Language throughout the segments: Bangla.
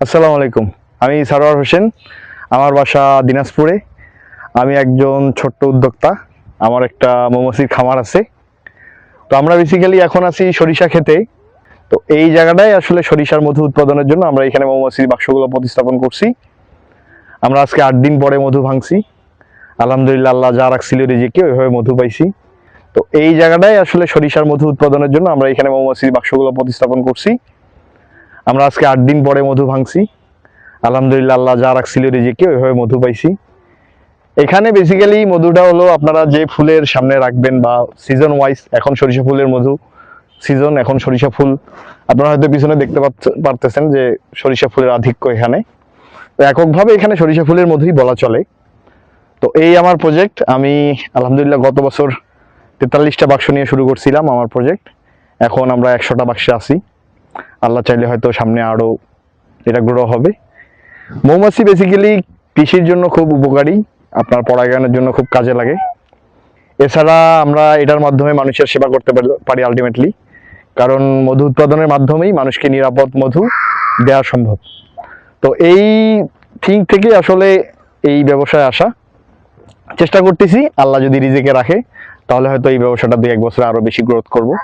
আসসালামু আলাইকুম। আমি সারোয়ার হোসেন, আমার বাসা দিনাজপুরে। আমি একজন ছোট্ট উদ্যোক্তা, আমার একটা মৌমাছির খামার আছে। তো আমরা বেসিক্যালি এখন আছি সরিষা খেতে। তো এই জায়গাটাই আসলে সরিষার মধু উৎপাদনের জন্য আমরা এখানে মৌমাছির বাক্সগুলো প্রতিস্থাপন করছি। আমরা আজকে আট দিন পরে মধু ভাঙছি। আলহামদুলিল্লাহ আল্লাহ যা রাখছিল রেজেকে ওইভাবে মধু পাইছি। তো এই জায়গাটাই আসলে সরিষার মধু উৎপাদনের জন্য আমরা এখানে মৌমাছির বাক্সগুলো প্রতিস্থাপন করছি। আমরা আজকে আট দিন পরে মধু ভাঙছি। আলহামদুলিল্লাহ, আল্লাহ যা রাখছিল রেজেকে ওইভাবে মধু পাইছি। এখানে বেসিক্যালি মধুটা হলো আপনারা যে ফুলের সামনে রাখবেন বা সিজন ওয়াইজ এখন সরিষা ফুলের মধু সিজন এখন সরিষা ফুল। আপনারা হয়তো পিছনে দেখতে পারতেছেন যে সরিষা ফুলের আধিক্য এখানে। তো এককভাবে এখানে সরিষা ফুলের মধুই বলা চলে। তো এই আমার প্রজেক্ট আমি আলহামদুলিল্লাহ গত বছর তেতাল্লিশটা বাক্স নিয়ে শুরু করছিলাম আমার প্রজেক্ট এখন আমরা একশোটা বাক্সে আছি। আল্লাহ চাইলে হয়তো সামনে আরও এটা গ্রো হবে। মৌমাছি বেসিক্যালি কৃষির জন্য খুব উপকারী, আপনার পরাগায়নের জন্য খুব কাজে লাগে। এছাড়া আমরা এটার মাধ্যমে মানুষের সেবা করতে পারি- আলটিমেটলি কারণ মধু উৎপাদনের মাধ্যমেই মানুষকে নিরাপদ মধু দেওয়া সম্ভব। তো এই থিং থেকে আসলে এই ব্যবসায় আসা। চেষ্টা করতেছি, আল্লাহ যদি রিজেকে রাখে, তাহলে হয়তো এই ব্যবসাটা দুই এক বছরে আরও বেশি গ্রোথ করব।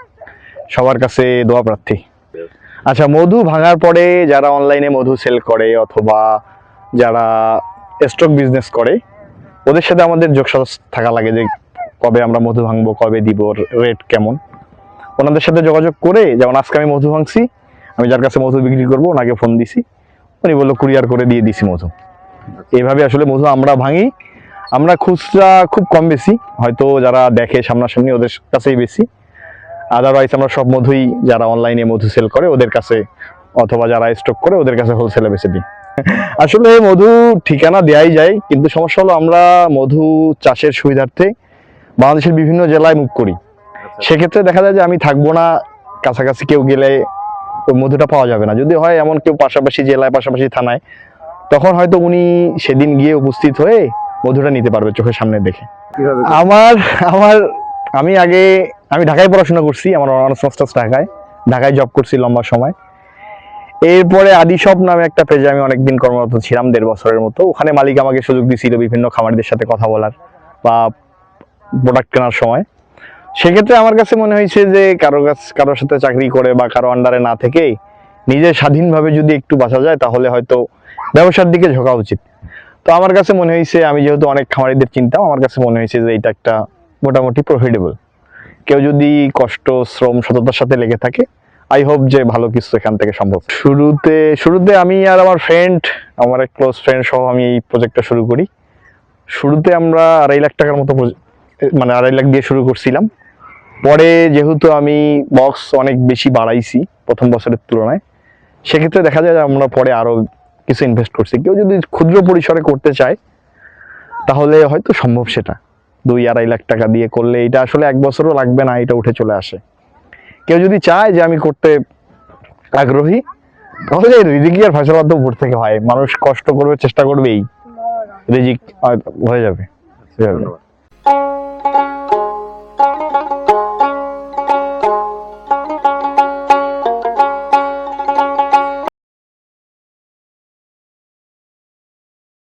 সবার কাছে দোয়া প্রার্থী। আচ্ছা মধু ভাঙার পরে যারা অনলাইনে মধু সেল করে অথবা যারা স্টক বিজনেস করে, ওদের সাথে আমাদের যোগসাজ থাকা লাগে যে কবে আমরা মধু ভাঙবো, কবে দিব রেট কেমন। ওনাদের সাথে যোগাযোগ করে যেমন আজকে আমি মধু ভাঙছি, আমি যার কাছে মধু বিক্রি করব, ওনাকে ফোন দিছি, উনি বলল কুরিয়ার করে দিয়ে দিছি মধু। এইভাবে আসলে মধু আমরা ভাঙি। আমরা খুচরা খুব কম বেশি, হয়তো যারা দেখে সামনাসামনি ওদের কাছেই বেশি। আদারওয়াইজ আমরা সব মধুই যারা অনলাইনে মধু সেল করে ওদের কাছে অথবা যারা স্টক করে ওদের কাছে হোলসেলে বেছে দিই। আসলে মধু ঠিকানা দেয়াই যায় কিন্তু সমস্যা হলো আমরা মধু চাষের সুবিধার্থে বাংলাদেশের বিভিন্ন জেলায় মুখ করি। সেক্ষেত্রে দেখা যায় যে আমি থাকব না কাছাকাছি কেউ গেলে ওই মধুটা পাওয়া যাবে না। যদি হয় এমন কেউ পাশাপাশি জেলায় পাশাপাশি থানায় তখন হয়তো উনি সেদিন গিয়ে উপস্থিত হয়ে মধুটা নিতে পারবে চোখের সামনে দেখে। আমার আমার আমি আগে আমি ঢাকায় পড়াশোনা করছি, আমার অনার্স মাস্টার্স ঢাকায়। ঢাকায় জব করছি লম্বা সময়। এরপরে আদি সব নামে একটা পেজে আমি অনেকদিন কর্মরত ছিলাম, দেড় বছরের মতো। ওখানে মালিক আমাকে সুযোগ দিয়েছিল বিভিন্ন খামারিদের সাথে কথা বলার বা প্রোডাক্ট কেনার সময়। সেক্ষেত্রে আমার কাছে মনে হয়েছে যে কারও কাছ কারোর সাথে চাকরি করে বা কারও আন্ডারে না থেকে নিজে স্বাধীনভাবে যদি একটু বাঁচা যায়, তাহলে হয়তো ব্যবসার দিকে ঝোঁকা উচিত। তো আমার কাছে মনে হয়েছে, আমি যেহেতু অনেক খামারিদের চিন্তাম, আমার কাছে মনে হয়েছে যে এটা একটা মোটামুটি প্রফিটেবল কেউ যদি কষ্ট, শ্রম, সততার সাথে লেগে থাকে আই হোপ যে ভালো কিছু এখান থেকে সম্ভব। শুরুতে শুরুতে আমি আর আমার ফ্রেন্ড আমার এক ক্লোজ ফ্রেন্ড সহ আমি এই প্রজেক্টটা শুরু করি। শুরুতে আমরা আড়াই লাখ টাকার মতো মানে আড়াই লাখ দিয়ে শুরু করছিলাম। পরে যেহেতু আমি বক্স অনেক বেশি বাড়াইছি প্রথম বছরের তুলনায়, সেক্ষেত্রে দেখা যায় যে আমরা পরে আরও কিছু ইনভেস্ট করছি। কেউ যদি ক্ষুদ্র পরিসরে করতে চায়, তাহলে হয়তো সম্ভব সেটা। দুই আড়াই লাখ টাকা দিয়ে করলে এটা আসলে এক বছরও লাগবে না এটা উঠে চলে আসে। কেউ যদি চায় যে আমি করতে আগ্রহী তাহলে রিজিক আর ফসল মাধ্যম উপর থেকে হয়। মানুষ কষ্ট করবে চেষ্টা করবেই। রিজিক হয়ে যাবে। হয়ে যাবে।